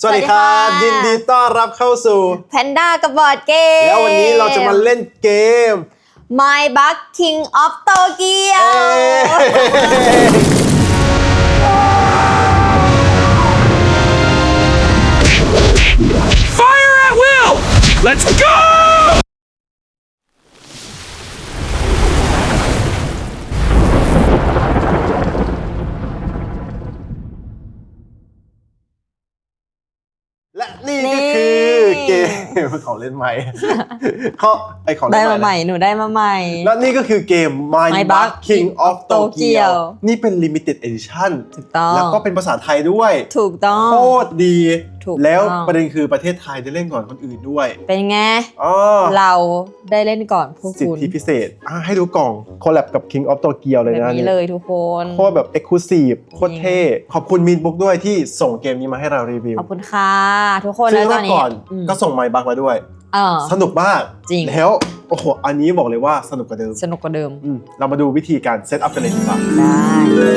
สวัสดีครับยินดีต้อนรับเข้าสู่ แพนด้ากับบอร์ดเกม แล้ววันนี้เราจะมาเล่นเกม My Bug King of Tokyo เอ้ย Fire at will! Let's go! และนี่ก็คือเกม ของเล่นใหม่เขาไอของได้เล่นมาใหม่หนูได้มาใหม่ และนี่ก็คือเกม My My Bug Bug King of Tokyo Tokyo นี่เป็น Limited Edition ถูกต้องแล้วก็เป็นภาษาไทยด้วย ถูกต้องโคตรดีถูกแล้วต้องประเด็นคือประเทศไทยได้เล่นก่อนคนอื่นด้วยเป็นไง อ๋อเราได้เล่นก่อนพวกสิทคุณธิพิเศษอะให้ดูกล่องคอลแลบกับ King of Tokyo เลยแบบนะนี้เลยทุกคน โคตรแบบ Exclusive โคตรเท่ขอบคุณมีนบุ๊กด้วยที่ส่งเกมนี้มาให้เรารีวิวขอบคุณค่ะ ทุกคนซื้แล้อวตอมานนี้ก่อนมก็ส่งไมค์บักมาด้วย เออ สนุกมากจริง แล้วโอ้โหอันนี้บอกเลยว่าสนุกกว่าเดิมสนุกกว่าเดิมอืมเรามาดูวิธีการเซตอัพกันเลยดีกว่า ได้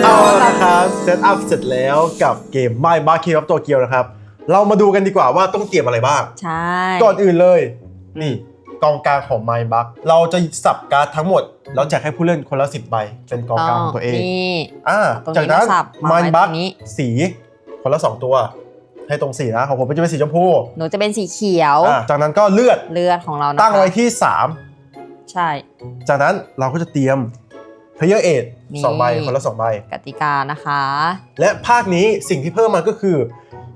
เอาละครับเซตอัพเสร็จแล้วกับเกม My b a k King of Tokyo นะครับ เรามาดูกันดีกว่าว่าต้องเตรียมอะไรบ้าง ใช่ ก่อนอื่นเลย นี่กองกลางของ My b u c เราจะสับการ์ดทั้งหมด แล้วแจกให้ผู้เล่นคนละ10ใบ เป็นกองกลางของตัวเองนี่อ่าตรงนี้จากนั้นมาสับมาไว้ My ต b u ร c งนี้ สีคนละ2ตัว ให้ตรงสีนะของผมจะเป็นสีชมพูหนูจะเป็นสีเขียว อ่าจากนั้นก็เลือดเลือดของเรานะคะตั้งไว้ที่ใช่3จากนั้นเราก็จะเตรียม Player นี่8 2ใบคนละ 2 ใบ กติกานะคะ และภาคนี้สิ่งที่เพิ่มมาก็คือ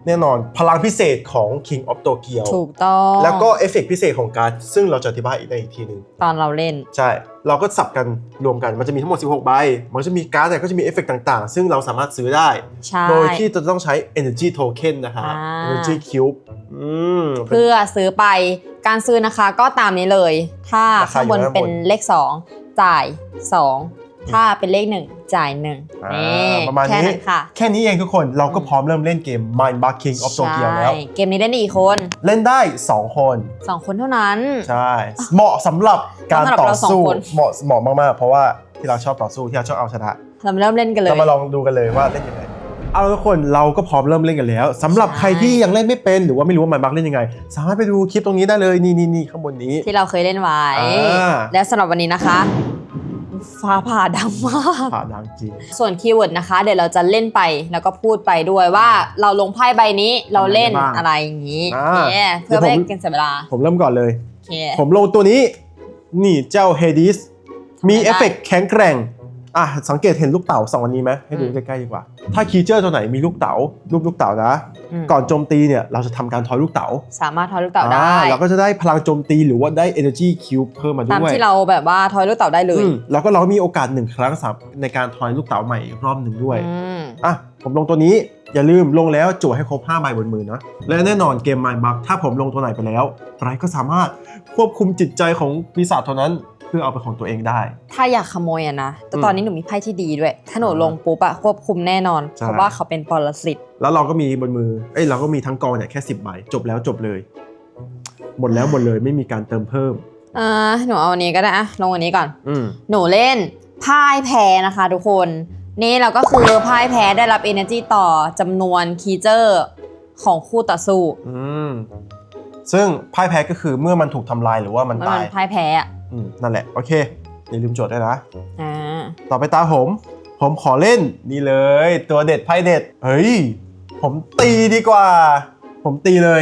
แน่นอนพลังพิเศษของ King of Tokyo ถูกต้อง แล้วก็เอฟเฟกต์พิเศษของการ์ดซึ่งเราจะอธิบายอีกในอีกทีหนึ่งตอนเราเล่น ใช่ เราก็สับกันรวมกันมันจะมีทั้งหมด 16 ใบ มันจะมีการ์ดแต่ก็จะมีเอฟเฟกต์ต่างๆ ซึ่งเราสามารถซื้อได้ ใช่ โดยที่จะต้องใช้ Energy Token นะฮะ อ่า Energy Cube อืม เพื่อซื้อไปการซื้อนะคะก็ตามนี้เลย ถ้าราคาข้างบนอยู่ข้างบน เป็นเลข 2 จ่าย 2 ถ้าเป็นเลข1จ่าย1อ่านี่ประมาณแค่นี้นั้นค่ะ แค่นี้เองทุกคนเราก็พร้อมเริ่มเล่นเกม Mind Bug King of Tokyo แล้วใช่เกมนี้เล่นได้กี่คน เล่นได้ 2 คน 2 คนเท่านั้น ใช่ เหมาะสำหรับการสำหรับต่อเราสองสู้คนเหมาะเหมาะมากๆ เพราะว่าที่เราชอบต่อสู้ที่เราชอบเอาชนะเรามาเริ่มเล่นกันเลยเรามาลองดูกันเลยว่าเล่นยังไงเอาละทุกคนเราก็พร้อมเริ่มเล่นกันแล้วสำหรับใช่ใครที่ยังเล่นไม่เป็นหรือว่าไม่รู้ว่ามันบักเล่นยังไง สามารถไปดูคลิปตรงนี้ได้เลยนี่นี่นี่ข้างบนนี้ ที่เราเคยเล่นไว้อ่าและสำหรับวันนี้นะคะ ฟ้าผ่าดังมาก ผ่าดังจริง ส่วนคีย์เวิร์ดนะคะ เดี๋ยวเราจะเล่นไปแล้วก็พูดไปด้วยว่าเราลงไพ่ใบนี้เราเล่นทำอะไรบ้างอะไรอย่างนี้อ่าโอเคเพื่อไม่เดี๋ยวผมให้กินเสียเวลาผมเริ่มก่อนเลย โอเค ผมลงตัวนี้ นี่เจ้าเฮดิสทำไมมีได้ เอฟเฟกต์แข็งแกร่ง อะสังเกตเห็นลูกเต๋าสองอันนี้ไหมให้ดูอืมใกล้ๆดีกว่า ถ้าคีเจอร์ตัวไหนมีลูกเต๋ารูปลูกเต๋านะมก่อนโจมตีเนี่ยเราจะทำการทอยลูกเต๋าสามารถทอยลูกเต่าได้ อ่เราก็จะได้พลังโจมตีหรือว่าได้ energy cube เพิ่มมาด้วย ตามที่เราแบบว่าทอยลูกเต่าได้เลยอืมแล้วก็เรามีโอกาสหนึ่งครั้งสำหรับในการทอยลูกเต๋าใหม่อีกรอบหนึ่งด้วย อืมอะ ผมลงตัวนี้ อย่าลืมลงแล้วจั่วให้ครบ5ใบบนมือนะและแน่นอนเกม Mind Bug ถ้าผมลงตัวไหนไปแล้วไบรท์ก็สามารถควบคุมจิตใจของปีศาจเท่านั้นเพื่อเอาเป็นของตัวเองได้ ถ้าอยากขโมยอะนะ แต่อืมตอนนี้หนูมีไพ่ที่ดีด้วย ถ้าหนูลงปุ๊บอะควบคุมแน่นอน ใช่ เพราะว่าเขาเป็นปรสิต แล้วเราก็มีบนมือ เอ้ยเราก็มีทั้งกองเนี่ยแค่ 10ใบจบแล้วจบเลย หมดแล้วหมดเลยไม่มีการเติมเพิ่ม อ่า หนูเอาอันนี้ก็ได้อะลงอันนี้ก่อน อืม หนูเล่นพ่ายแพ้นะคะทุกคน นี่เราก็คือพ่ายแพ้ได้รับ energy ต่อจำนวนคีเจอร์ของคู่ต่อสู้อืมซึ่งพ่ายแพ้ก็คือเมื่อมันถูกทำลายหรือว่ามันเมื่อตามัยนพ่ายแพ้อะอืมนั่นแหละ โอเค อย่าลืมจดด้วยนะ อ่าต่อไปตาผม ผมขอเล่นนี่เลย ตัวเด็ดไพ่เด็ด เฮ้ย ผมตีดีกว่า ผมตีเลย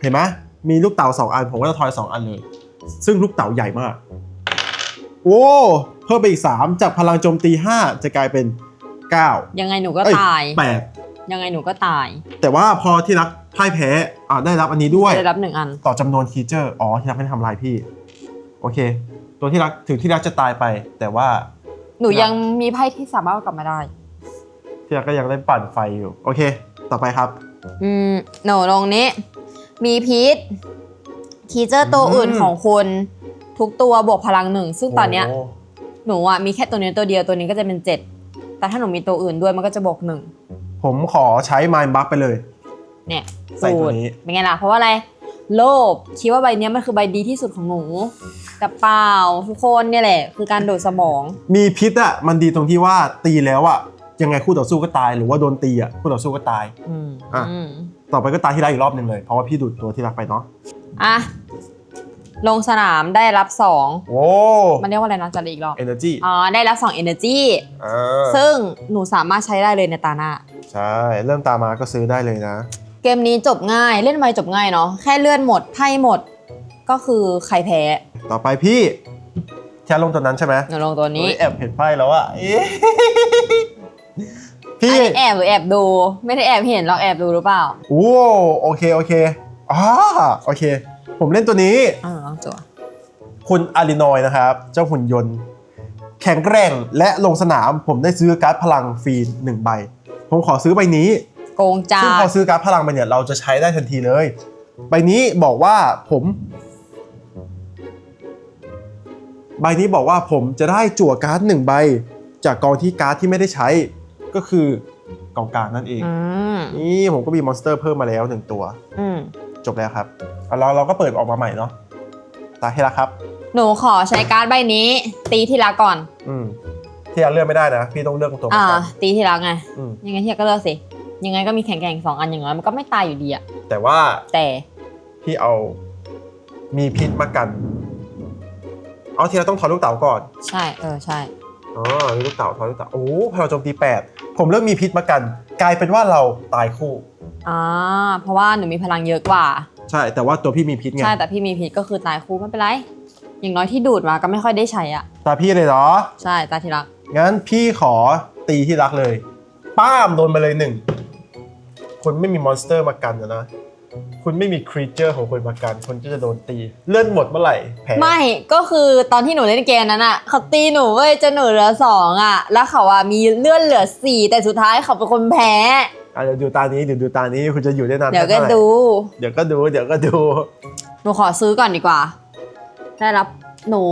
เห็นไหมมีลูกเต๋าสองอัน ผมก็จะทอยสองอันเลย ซึ่งลูกเต๋าใหญ่มาก โอ้เพิ่มไปอีก 3 จากพลังโจมตี 5 จะกลายเป็น 9 ยังไงหนูก็เอ้ยตายแปดยังไงหนูก็ตายแต่ว่าพอที่รักพ่ายแพ้อ่าได้รับอันนี้ด้วย ได้รับหนึ่งอัน ต่อจำนวนคีเจอร์ อ๋อ ที่รักไม่ได้ทำลายพี่ โอเค ตัวที่รักถึงที่รักจะตายไป แต่ว่าหนูยังมีไพ่ที่สามารถเอากลับมาได้ ที่รักก็ยังได้ปั่นไฟอยู่ โอเค ต่อไปครับ อืมหนูลงนี้ มีพีทคีเจอร์ตัวอืมอื่นของคุณ ทุกตัวบวกพลังหนึ่งซึ่งตอนเนี้ยโหนูอะมีแค่ตัวนี้ตัวเดียวตัวนี้ก็จะเป็นเจ็ดแต่ถ้าหนูมีตัวอื่นด้วยมันก็จะบวกหนึ่งผมขอใช้ Mind Buff ไปเลย เนี่ยใส่ตัวนี้ สูตรเป็นไงล่ะเพราะว่าอะไร โลภคิดว่าใบเนี้ยมันคือใบดีที่สุดของหนูแต่เปล่าทุกคนเนี่ยแหละ คือการดูดสมอง มีพิษอะมันดีตรงที่ว่าตีแล้วอะยังไงคู่ต่อสู้ก็ตายหรือว่าโดนตีอะคู่ต่อสู้ก็ตาย อืมอะ อืม ต่อไปก็ตาที่รักอีกรอบหนึ่งเลย เพราะว่าพี่ดูดตัวที่รักไปเนาะ อะ ลงสนามได้รับโอ้2มันเรียกว่าอะไรนะจะอีกรอบ energy อ๋อได้รับ 2 energy อ่าซึ่งหนูสามารถใช้ได้เลยในตาหน้า ใช่ เริ่มตามมาก็ซื้อได้เลยนะ เกมนี้จบง่ายเล่นไวจบง่ายเนาะแค่เลื่อนหมดไพ่หมด ก็คือใครแพ้ต่อไปพี่แค่ลงตัวนั้นใช่ไหมหนูลงตัวนี้เฮ้ยแอบเห็นไพ่แล้วอะเอ๊ะอันพี่ นี้แอบหรือแอบดู ไม่ได้แอบเห็นหรอกแอบดูหรือเปล่า โอ้โอเค โอเคอ่าโอเค ผมเล่นตัวนี้อ่าลองจั่วคุณอารินอยนะครับ เจ้าหุ่นยนต์ แข็งแกร่งและลงสนาม ผมได้ซื้อการ์ดพลังฟรีหนึ่งใบ ผมขอซื้อใบนี้โกงจาซึ่งพอซื้อการ์ดพลังไปเนี่ยเราจะใช้ได้ทันทีเลย ใบนี้บอกว่าผม ใบนี้บอกว่าผมจะได้จั่วการ์ดหนึ่งใบ จากกองที่การ์ดที่ไม่ได้ใช้ก็คือกองกลางนั่นเองอืมนี่ผมก็มีมอนสเตอร์เพิ่มมาแล้วหนึ่งตัวอืม จบแล้วครับเอาเราเราก็เปิดออกมาใหม่เนาะตาให้ละครับ หนูขอใช้การ์ดใบนี้ ตีที่รักก่อน อืมที่เราเลือกไม่ได้นะ พี่ต้องเลือกตัวประอ่า กันตีที่รักไง อืมยังไงที่รักก็เลือกสิ ยังไงก็มีแข่งแข่งสองอันอย่างน้อยมันก็ไม่ตายอยู่ดีอะแต่ว่าแต่ พี่เอามีพิษมากัน เอาทีเราต้องถอดลูกเต๋าก่อน ใช่ เออ ใช่ อ๋อมีลูกเต๋าถอดลูกเต๋าโอ้โหพลังโจมตี 8 ผมเลือกมีพิษมากัน กลายเป็นว่าเราตายคู่ อ่าเพราะว่าหนูมีพลังเยอะกว่า ใช่แต่ว่าตัวพี่มีพิษไงใช่แต่พี่มีพิษก็คือตายคู่ไม่เป็นไร อย่างน้อยที่ดูดมาก็ไม่ค่อยได้ใช้อะตาพี่เลยเหรอ ใช่ตาที่รัก งั้นพี่ขอตีที่รักเลย ป้ามโดนไปเลยหนึ่ง คุณไม่มีมอนสเตอร์มากันนะนะ คุณไม่มีครีเจอร์ของคุณมากันคุณก็จะโดนตี เลื่อนหมดเมื่อไหร่แพ้ไม่ก็คือตอนที่หนูเล่นเกมนั้นอะเขาตีหนูเว้ยจนหนูเหลือสองอะแล้วเขาอะมีเลื่อนเหลือสี่แต่สุดท้ายเขาเป็นคนแพ้ อะเดี๋ยวดูตานี้เดี๋ยวดูตานี้คุณจะอยู่ได้นานเดี๋ยวก็ท่าไหร่ดู เดี๋ยวก็ดู เดี๋ยวก็ดู หนูขอซื้อก่อนดีกว่า ได้รับหนู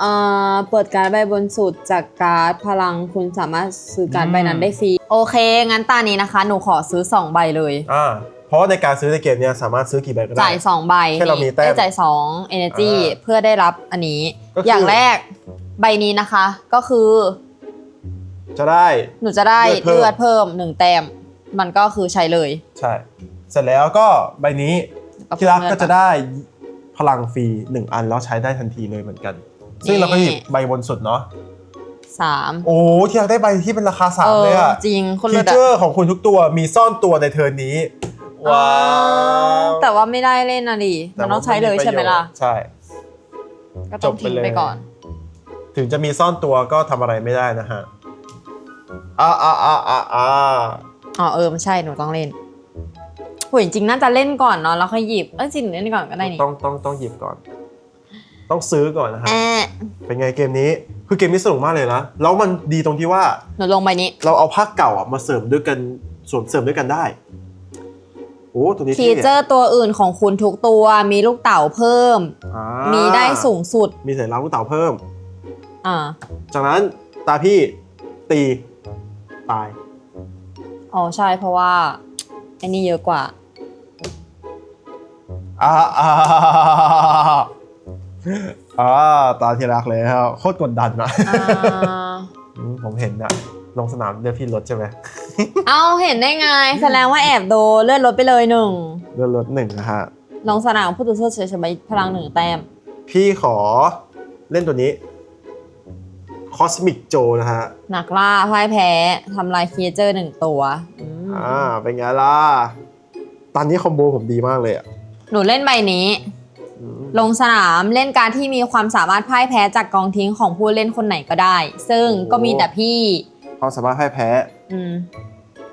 เอ่อเปิดการ์ดใบบนสุดจากการ์ดพลังคุณสามารถซื้อการ์ดใบนั้นได้ฟรีโอเค งั้นตานี้นะคะ หนูขอซื้อ 2 ใบเลย อ่า เพราะว่าในการซื้อในเกมเนี้ยสามารถซื้อกี่ใบก็ได้ จ่าย 2 ใบแค่เรามีแต้มได้จ่าย2 energy อ่าเพื่อได้รับอันนี้ ก็คืออ อย่างแรกใบนี้นะคะ ก็คือจะได้ หนูจะได้เลืเลืออดดเพิ่เพิ่มมหนึ่งแต้ม มันก็คือใช้เลย ใช่ เสร็จแล้วก็ใบนี้ที่รักก็จะได้พลังฟรีหนึ่งอันแล้วใช้ได้ทันทีเลยเหมือนกัน ซึ่งเราก็หยิบใบบนสุดเนาะสามโอ้ที่รักได้ใบที่เป็นราคาสามเอเลยออะจริงคนฟีละเจอร์ของคุณทุกตัวมีซ่อนตัวในเทิร์นนี้ว้าวแต่ว่าไม่ได้เล่นนะดิมันต้องใช้เลยใช่ไหมล่ะใช่ก็ต้องทิ้งไปก่อน ถึงจะมีซ่อนตัวก็ทำอะไรไม่ได้นะฮะอ่าอ่าอ่าอ่า อ่าอ๋อเออมันใช่หนูต้องเล่นโหยจริงๆน่าจะเล่นก่อนเนาะแล้วค่อยหยิบเอ้ยจริงหนูเล่นก่อนก็ได้นี่ต้องต้องต้องหยิบก่อน ต้องซื้อก่อนนะฮะแอะเป็นไงเกมนี้ คือเกมนี้สนุกมากเลยนะ แล้วมันดีตรงที่ว่าหนูลงใบนี้ เราเอาภาคเก่าอะมาเสริมด้วยกันสวมเสริมด้วยกันได้ โอ้ตัวนี้ฟีเจอร์ตัวอื่นของคุณทุกตัวมีลูกเต๋าเพิ่ม อ่ามีได้สูงสุด มีใส่ล้างลูกเต๋าเพิ่ม อ่า จากนั้นตาพี่ตีตาย อ๋อใช่เพราะว่าอันนี้เยอะกว่า อ่าอ่าอ่าตาที่รักเลยครับโคตรกดดันนะอ่าอืมผมเห็นนะลงสนามเลือดพี่ลดใช่ไหมเอาเห็นได้ไง แสดงว่าแอบโดนเลื่อนลดไปเลยหนึ่ง เลือดลดหนึ่งนะฮะ ลงสนามผู้ตุโทษเฉยๆพลังหนึ่งแต้ม พี่ขอเล่นตัวนี้ คอสมิกโจนะฮะหนักล่าพ่ายแพ้ทำลายครีเจอร์หนึ่งตัวอืมอ่าเป็นไงล่ะตอนนี้คอมโบผมดีมากเลยอะหนูเล่นใบนี้ อืมลงสนามเล่นการที่มีความสามารถพ่ายแพ้จากกองทิ้งของผู้เล่นคนไหนก็ได้ ซึ่งก็มีแต่พี่ ความสามารถพ่ายแพ้อืม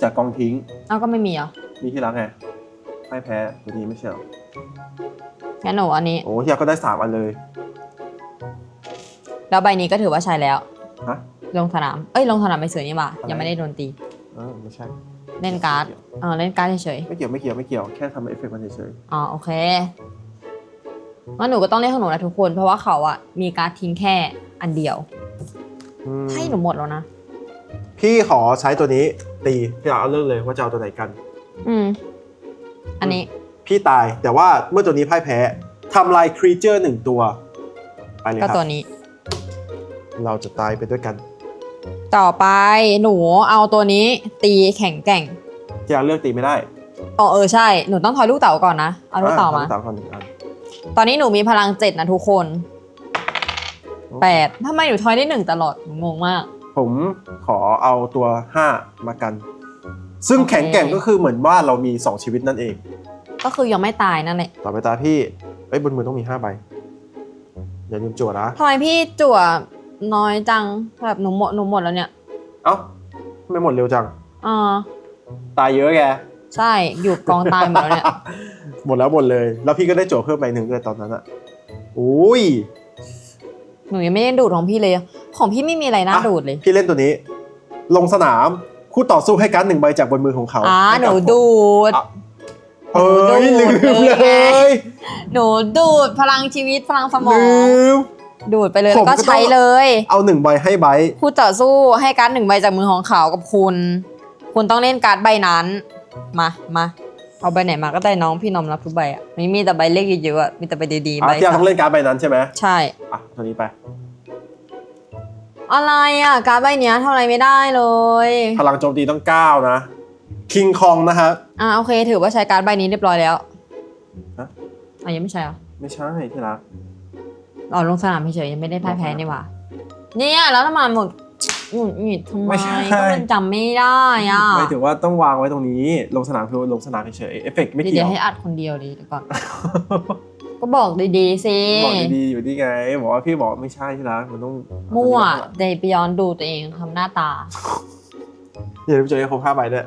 จากกองทิ้งเอ้าก็ไม่มีเหรอมีที่รักไงพ่ายแพ้ตัวนี้ไม่ใช่เหรองั้นหนูอันนี้ โอ้ที่รักก็ได้สามอันเลย แล้วใบนี้ก็ถือว่าใช้แล้ว ฮะ ลงสนาม เอ้ยลงสนามไม่เสยนี่หว่าอะไรยังไม่ได้โดนตี เออไม่ใช่ เล่นการ์ดเออเล่นการ์ดเฉยไม่เกี่ยวไม่เกี่ยวไม่เกี่ยวแค่ทำเอฟเฟกต์มันเฉยๆอ๋อโอเคงั้นหนูก็ต้องเล่นของหนูนะทุกคน เพราะว่าเขาอะมีการ์ดทิ้งแค่อันเดียวๆอืมให้หนูหมดแล้วนะ พี่ขอใช้ตัวนี้ตีพี่เอาเลือกเลยว่าจะเอาตัวไหนกัน อืม อันนี้ พี่ตายแต่ว่าเมื่อตัวนี้พ่ายแพ้ทำลายครีเจอร์หนึ่งตัว ไปเลยคก็รับตัวนี้ เราจะตายไปด้วยกัน ต่อไปหนูเอาตัวนี้ตีแข็งแกร่งที่เราเลือกตีไม่ได้อ๋อเออใช่ หนูต้องทอยลูกเต๋าก่อนนะ เอาลูกเต๋ามาลูกเต๋าก่อนหนึ่งอันตอนนี้หนูมีพลังเจ็ดนะทุกคนแปดทำไมหนูทอยได้หนึ่งตลอดหนูงงมาก ผมขอเอาตัว5มากัน ซึ่งโอเคแข็งแกร่งก็คือเหมือนว่าเรามี2ชีวิตนั่นเอง ก็คือยังไม่ตายนั่นแหละ ต่อไปตาพี่ เอ้ยบนมือต้องมี5ใบ อย่าลืมจั่วนะทำไมพี่จั่ว น้อยจังแบบหนูหมดหนูหมดแล้วเนี่ยเอ้าทำไม่หมดเร็วจัง อ่าตายเยอะแก ใช่อยู่กองตายหมดแล้วเนี่ย หมดแล้วหมดเลย แล้วพี่ก็ได้โจทย์เพิ่มใบหนึ่งด้วยตอนนั้นอะอุ้ยหนูยังไม่ได้ดูดของพี่เลย ของพี่ไม่มีอะไรน่าอะดูดเลย พี่เล่นตัวนี้ ลงสนามคู่ต่อสู้ให้การ์ดหนึ่งใบจากบนมือของเขาอ่าให้หกับนูดูดอะเอ้ยหนูลืดูมดเลเลยไงยหนูดูดพลังชีวิตพลังสมอง ลืม ดูดไปเลยผแล้มวก็ก็ต้องใช้เลย เอาหนึ่งใบให้ไบร์ทคู่ต่อสู้ให้การ์ดหนึ่งใบจากมือของเขากับคุณ คุณต้องเล่นการ์ดใบนั้น มามาเอาใบไหนมาก็ได้น้องพี่นอมรับทุกใบอะไม่มีแต่ใบเล็กเยอะๆอะมีแต่ใบดีๆอะใบที่เราต้องเล่นการ์ดใบนั้นใช่ไหมใช่ อะตัวนี้ไป อะไรอะ การ์ดใบเนี้ยทำอะไรไม่ได้เลย พลังโจมตีต้องเก้านะคิงคองนะครับอะโอเค ถือว่าใช้การ์ดใบนี้เรียบร้อยแล้วฮะอะยังไม่ใช่เหรอไม่ใช่ที่รัก อ๋อลงสนามเฉยๆยังไม่ได้พ่ายแพ้นี่หว่าเนี่ยแล้วทำไมหมดหงุดหงิดทำไมก็มันจำไม่ได้อะหมายถึงว่าต้องวางไว้ตรงนี้ ลงสนามคือลงสนามเฉยๆเอฟเฟกต์ไม่เดี๋เกี่ยยววให้อัดคนเดียวดิเดี๋ยวก่อน ก็บอกดีๆสิบอกดีๆอยู่ที่ไงบอกว่าพี่บอกไม่ใช่ที่รักมันต้องมั่วเดย์ไปย้อนดูตัวเองทำหน้าตา อย่าลืมเจอครบห้าใบด้วย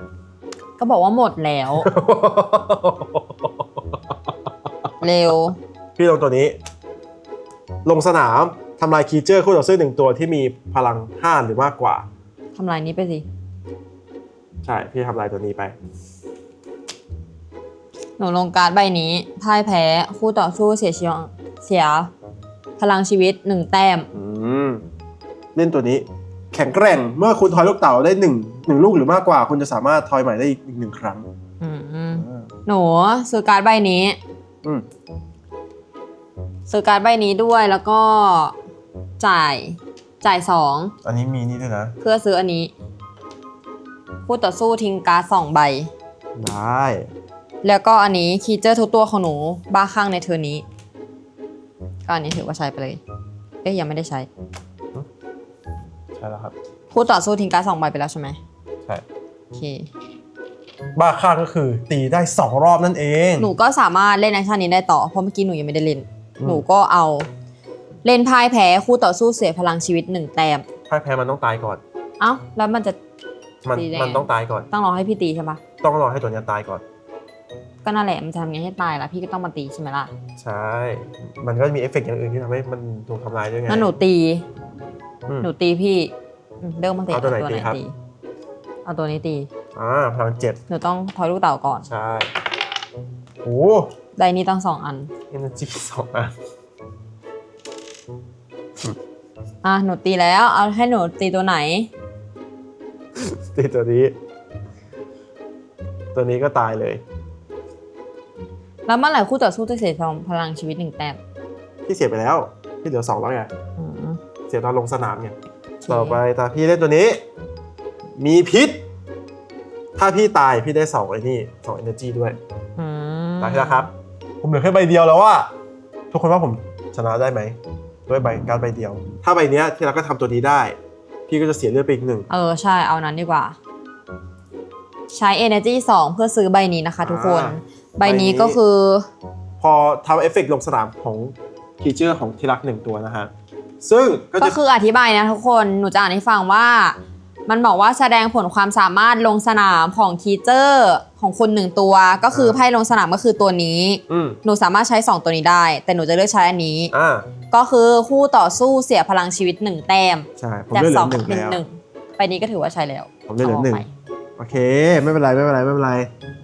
ก็บอกว่าหมดแล้ว เร็วพี่ลงตัวนี้ ลงสนามทำลายคีเจอร์คู่ต่อสู้หนึ่งตัวที่มีพลัง 5 หรือมากกว่า ทำลายนี้ไปสิ ใช่ พี่ทำลายตัวนี้ไป หนูลงการ์ดใบนี้พ่ายแพ้คู่ต่อสู้เสียชีวิตเสีย พลังชีวิตหนึ่งแต้ม อืม เล่นตัวนี้ แข็งแกร่งเมื่อคุณทอยลูกเต๋าได้หนึ่งหนึ่งลูกหรือมากกว่า คุณจะสามารถทอยใหม่ได้อีกหนึ่งครั้งอืมหนูซื้อการ์ดใบนี้ อืม ซื้อการ์ดใบนี้ด้วยแล้วก็จ่ายจ่ายสองอันนี้มีนี่ด้วยนะ เพื่อซื้ออันนี้คู่ต่อสู้ทิ้งการ์ดสองใบ ได้ แล้วก็อันนี้คีเจอร์ทุกตัวของหนูบ้าข้างในเทอร์นนี้ก็อันนี้ถือว่าใช้ไปเลย เอ๊ยยังไม่ได้ใช้ใช่แล้วครับ คู่ต่อสู้ทิ้งการ์ดสองใบไปแล้วใช่ไหมใช่ โอเค บ้าค่าก็คือตีได้2รอบนั่นเอง หนูก็สามารถเล่นแอคชั่นนี้ได้ต่อเพราะเมื่อกี้หนูยังไม่ได้เล่นอืม หนูก็เอา เล่นพ่ายแพ้คู่ต่อสู้เสียพลังชีวิตหนึ่งแต้มพ่ายแพ้มันต้องตายก่อน เอ้าแล้วมันจะมันตีได้ไงมันต้องตายก่อน ต้องรอให้พี่ตีใช่ปะต้องรอให้ตัวเนี้ยตายก่อน ก็นั่นแหละมันจะทำไงให้ตายล่ะพี่ก็ต้องมาตีใช่ไหมล่ะใช่ มันก็มีเอฟเฟกต์อย่างอื่นที่ทำให้มันถูกทำลายด้วยไงงั้นหนูตี อืม หนูตีพี่อืมเรื่องมันตีเอาตัวไหนตีครับตีเอาตัวนี้ตี อ่าพลังเจ็ดหนูต้องทอยลูกเต่าก่อน ใช่โอ้ ได้นี้ต้องสองอัน เอเนจีสองอันอะหนูตีแล้ว เอาให้หนูตีตัวไหน ตีตัวนี้ ตัวนี้ก็ตายเลย แล้วเมื่อไหร่คู่ต่อสู้จะเสียพลังชีวิตหนึ่งแต้มพี่เสียไปแล้ว พี่เหลือสองแล้วไง อืม เสียตอนลงสนามไงโเคต่อไปตาพี่เล่นตัวนี้ มีพิษ ถ้าพี่ตายพี่ได้สองไอ้นี่สองเอเนจีด้วยอืม ตายแล้วครับผม เหลือแค่ใบเดียวแล้วว่า ทุกคนว่าผมชนะได้ไหมด้วยใบการดใบเดียว ถ้าใบเนี้ยที่เราก็ทำตัวนี้ได้ พี่ก็จะเสียเลือดไปอีกหนึ่ง เออใช่เอานั้นดีกว่า ใช้ energy 2 เพื่อซื้อใบนี้นะคะ ทุกคน อ่า ใบนี้ใบนี้ก็คือ พอทำเอฟเฟกต์ลงสนามของคีเจอร์ของที่รักหนึ่งตัวนะฮะ ซึ่งก็ก็จะ คืออธิบายนะทุกคน หนูจะอ่านให้ฟังว่า มันบอกว่าแสดงผลความสามารถลงสนามของคีเจอร์ของคนหนึ่งตัว ก็คือไพ่ลงสนามก็คือตัวนี้ อืมหนูสามารถใช้ 2 ตัวนี้ได้ แต่หนูจะเลือกใช้อันนี้ อ่าก็คือคู่ต่อสู้เสียพลังชีวิต 1 แต้มใช่ผมจากเลือกเหสลือองหนึ่งเป็นแล้ว หนึ่งใบนี้ก็ถือว่าใช้แล้วผมเลือกเหลือหนึ่งาไปโอเค ไม่เป็นไรไม่เป็นไรไม่เป็นไร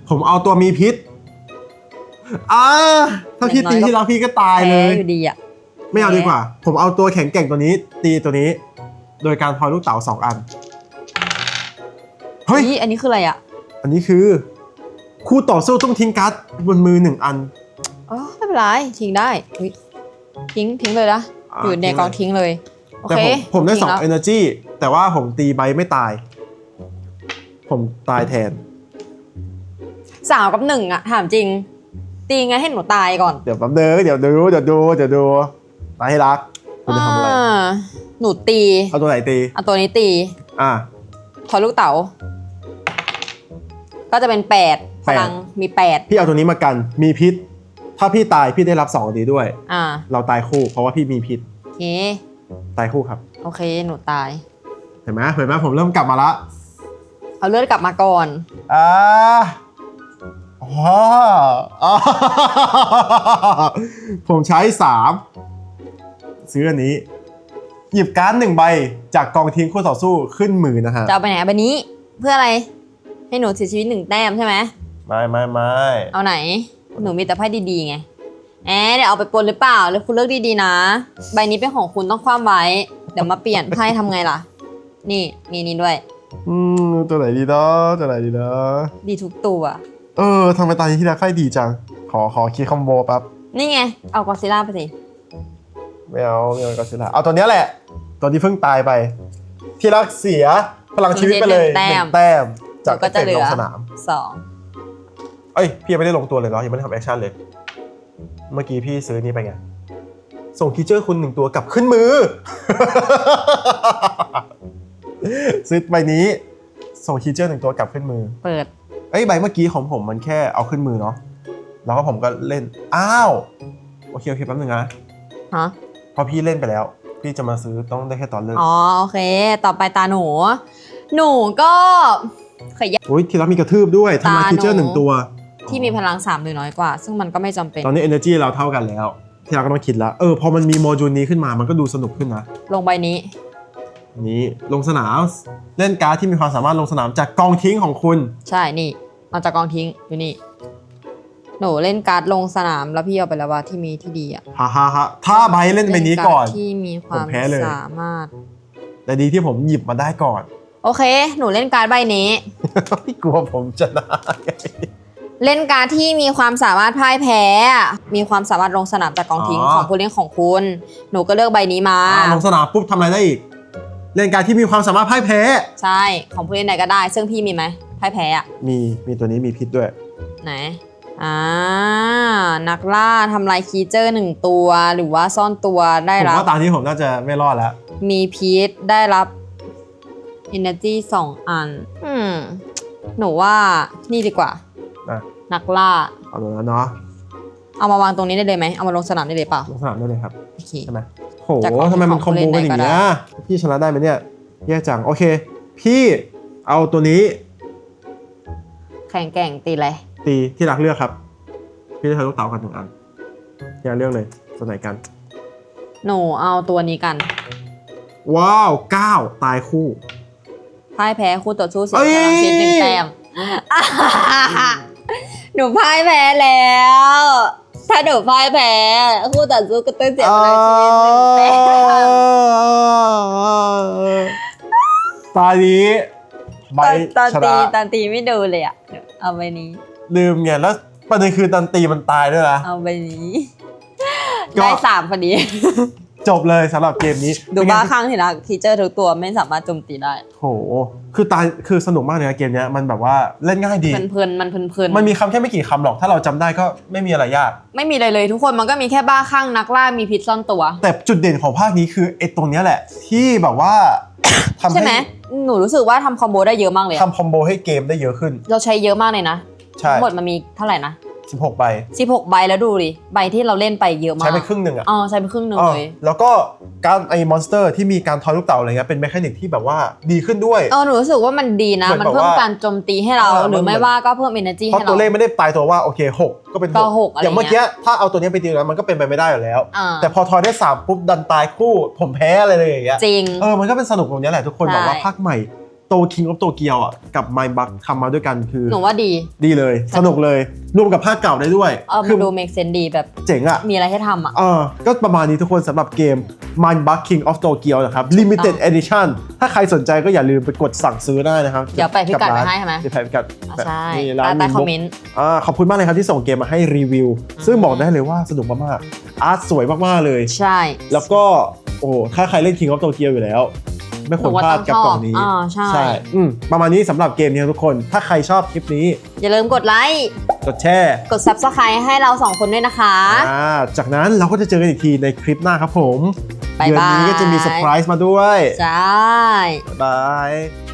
ผมเอาตัวมีพิษอ่าถ้าพี่ตีที่รักพี่ก็ตายเลแพ้ย อยู่ดีอะ ไม่เอาดีกว่า ผมเอาตัวแข็งแกร่งตัวนี้ ตีตัวนี้ โดยการพลอยลูกเต๋าสองอัน เฮ้ย นี่อันนี้คืออะไรอะอันนี้คือ คู่ต่อสู้ต้องทิ้งการ์ดบนมือหนึ่งอัน อ๋อไม่เป็นไรทิ้งได้อุ๊ยทิ้งทิ้งเลยนะอ่าอยู่ในกองทิ้งเลยโอแต่เคผมผมได้สอง ทิ้แล้ว energy แต่ว่าผมตีใบไม่ตาย ผมตายแทน สาวกับหนึ่งอะถามจริง ตีไงให้หนูตายก่อนเดี๋ยวแป๊บเดียวเดี๋ยวดูเดี๋ยวดูเดี๋ยวดูตาให้รักคุณจะทำอะไรอ่าหนูตีเอาตัวไหนตี เอาตัวนี้ตี อะทอยลูกเต๋า ก็จะเป็นแปดพแปด ลังมีแปดพี่เอาตัวนี้มากันมีพิษ ถ้าพี่ตายพี่ได้รับ2ดีด้วย อ่าเราตายคู่ เพราะว่าพี่มีพิษโอเค ตายคู่ครับโอเค หนูตาย เห็นไหมเห็นไหมผมเริ่มกลับมาละเอาเลือดกลับมาก่อน อ่าอ๋ออ๋อผมใช้3ซื้ออันนี้ หยิบการ์ดหนึ่งใบจากกองทิ้งคู่ต่อสู้ขึ้นมือนะฮะ จะเอาไปไหนเอาไปนี้ เพื่ออะไร ให้หนูเสียชีวิตหนึ่งแต้มใช่ไหมไม่ไม่ไม่เอาไหน หนูมีแต่ไพ่ดีๆไงแอบเดี๋ยวเอาไปปนหรือเปล่าแล้วคุณเลือกดีๆนะ ใบนี้เป็นของคุณต้องคว่ำไว้ เดี๋ยวมาเปลี่ยนไพ่ทำไงล่ะ นี่มีนี้ด้วย อืมตัวไหนดีเนาะตัวไหนดีเนาะดีทุกตัว เออทำไมตอนนี้ที่รักไพ่ดีจัง ขอขอคีย์คอมโบแป๊บนี่ไง เอากอซิล่าไปสิไม่เอาไม่เอาก็เสียละเอาตัวเนี้ยแหละ ตัวที่เพิ่งตายไป ที่รักเสียพลังชีวิตไปเลยหนึ่งแต้ม จากก็จะเหลืลองสนามสองเอ้ยพี่ยังไม่ได้ลงตัวเลยเนาะยังไม่ได้ทำแอคชั่นเลย เมื่อกี้พี่ซื้อนี่ไปไง ส่งคีเจอร์คุณหนึ่งตัวกลับขึ้นมือ ซื้อใบนี้ ส่งคีเจอร์หนึ่งตัวกลับขึ้นมือ เปิดเอ้ยใบเมื่อกี้ของผมมันแค่เอาขึ้นมือเนาะแล้วก็ผมก็เล่นอ้าวโอเคโอเคแป๊บนึงนะฮะพอพี่เล่นไปแล้ว พี่จะมาซื้อต้องได้แค่ตอนเลิกอ๋อโอเค ต่อไปตาหนู หนูก็ ขยะ โอ้ยทีละมีกระทืบด้วยทำลายตาหนูคีเจอร์หนึ่งตัว ที่มีพลังสามหรือน้อยกว่า ซึ่งมันก็ไม่จำเป็น ตอนนี้ energy เราเท่ากันแล้ว ที่เราก็ต้องคิดแล้วเออพอมันมีโมจูลนี้ขึ้นมามันก็ดูสนุกขึ้นนะลงใบนี้ อันนี้ลงสนามเล่นการ์ดที่มีความสามารถลงสนามจากกองทิ้งของคุณ ใช่นี่เอาจากกองทิ้งอยู่นี่ หนูเล่นการ์ดลงสนามแล้วพี่เอาไปแล้วว่าที่มีที่ดีอะฮ่าฮ่าฮ่าถ้าใบเล่นใบนี้ก่อน เล่การ์ดที่มีควาผมมแพ้เลย สามารถ แต่ดีที่ผมหยิบมาได้ก่อน โอเค หนูเล่นการ์ดใบนี้พี่กลัวผมจะนะเล่นการ์ดที่มีความสามารถพ่ายแพ้ มีความสามารถลงสนามจากกองทิ้งอ๋อของผู้เล่นของคุณ หนูก็เลือกใบนี้มาอ่าลงสนามปุ๊บทำอะไรได้อีก เล่นการดที่มีความสามารถพ่ายแพ้ ใช่ ของผู้เล่นไหนก็ได้ ซึ่งพี่มีไหมพ่ายแพ้อะมีมีตัวนี้มีพิษด้วย ไหนอ่านักล่าทำลายคีเจอร์หนึ่งตัว หรือว่าซ่อนตัวได้ผมรับว่าตอนนี้ผมน่าจะไม่รอดแล้ว มีพีทได้รับ Energy สองอัน อืม หนูว่านี่ดีกว่า อะ นักล่า เอาตัวนั้นเนาะเอามาวางตรงนี้ได้เลยไหม เอามาลงสนามได้เลยเปล่าลงสนามได้เลยครับ โอเค ใช่ไหมโหจากของทำไมมันขคอองมผู้โบเล่นกันอย่างไหนก็เงี้ยพี่ชนะได้ไหมเนี่ยแย่จัง โอเค พี่เอาตัวนี้แข่งแกร่งตีเลยตีที่รักเลือกครับ พี่จะใช้ลูกเต๋ากันหนึ่งอันที่รักเลือกเลยตัวไหนกัน หนูเอาตัวนี้กัน ว้าวเก้าตายคู่ พ่ายแพ้คู่ต่อสู้เสียเอ้ยพลังชีวิตหนึ่งแต้มหนูพ่ายแพ้แล้ว ถ้าหนูพ่ายแพ้คู่ต่อสู้ก็ต้องเสียพลังชีวิตหนึ่งแต้มตานี้ใบตอนชตีนะตอนตีไม่ดูเลยอะ เอาใบนี้ ลืมไงแล้วประเด็นคือตันตีมันตายด้วยนะ เอาใบนี้ ก็ ได้สามพอดี จบเลยสำหรับเกมนี้ดูเป็นไงบ้าข้างทีละทีเจอร์ทุกตัวไม่สามารถโจมตีได้ โห คือตายคือสนุกมากเลยนะเกมเนี้ยมันแบบว่าเล่นง่ายดี เพลินๆมันเพลินๆมันมีคำแค่ไม่กี่คำหรอก ถ้าเราจำได้ก็ไม่มีอะไรยาก ไม่มีเลยเลยทุกคนมันก็มีแค่บ้าข้างนักล่ามีพิษซ่อนตัว แต่จุดเด่นของภาคนี้คือไอ้ตรงเนี้ยแหละ ที่แบบว่าทำใช่ไหมให้หนูรู้สึกว่าทำคอมโบได้เยอะมากเลยอะทำคอมโบให้เกมได้เยอะขึ้น เราใช้เยอะมากเลยนะใช่ ทั้งหมดมันมีเท่าไหร่นะ 16ใบ16 ใบแล้วดูดิใบที่เราเล่นไปเยอะมากใช้ไปครึ่งหนึ่งอะอ๋อใช้ไปครึ่งหนึ่งอ๋อเลยแล้วก็การไอ้มอนสเตอร์ที่มีการทอยลูกเต่าอะไรเงี้ยเป็นแมคานิกที่แบบว่าดีขึ้นด้วยเออหนูรู้สึกว่ามันดีนะเหมือนมันเพิ่มแบบว่าการโจมตีให้เราเออหรือมันไม่เหมือนว่าก็เพิ่ม energy เพราะให้ตัวเราเลขไม่ได้ตายตัวว่าโอเค 6 ก็เป็นก็หกหกอะไรอย่างเมื่อเงี้กี้ยถ้าเอาตัวนี้ไปตีแล้วมันก็เป็นไปไม่ได้อยู่แล้วอ่าแต่พอทอยได้3ปุ๊บดันตายคู่ผมแพ้อะไรเลยอย่างเงี้ยจริงเออมันก็เป็นสนุกตรงเนี้ยแหละทุกคนใช่บอกว่าภาคใหม่ โตคิงออฟโตเกียวอะกับไมบักทำมาด้วยกันคือหนูว่าดี ดีเลย สนุกเลยรวมกับภาคเก่าได้ด้วยเออคืมันดู make sense ดีแบบเจ๋งอะ มีอะไรให้ทำอะเออก็ประมาณนี้ทุกคนสำหรับเกม Mind Bug King of Tokyo นะครับ Limited Edition ถ้าใครสนใจก็อย่าลืมไปกดสั่งซื้อได้นะครับ เดี๋ยวไปพิกัดบร้านไว้ให้ใช่ไหมเดี๋ยวไปพิกัดอะใช่นี่ใต้ร้านใต้มินคอมบุ๊กเมนต์อ่าขอบคุณมากเลยครับที่ส่งเกมมาให้รีวิว ซึ่งบอกได้เลยว่าสนุกมากๆอาร์ตสวยมากๆเลย ใช่ แล้วก็โอ้โหถ้าใครเล่น King of Tokyo อยู่แล้ว ไม่ควรพลาดกับกล่องนี้อ่าใช่อืมประมาณนี้สำหรับเกมนี้ครับทุกคน ถ้าใครชอบคลิปนี้ อย่าลืมกดไลค์กดแชร์กด subscribe ให้เราสองคนด้วยนะคะอ่าจากนั้นเราก็จะเจอกันอีกทีในคลิปหน้าครับผมบ๊ายเดือนบายนี้ก็จะมีเซอร์ไพรส์มาด้วย ใช่บ๊ายบาย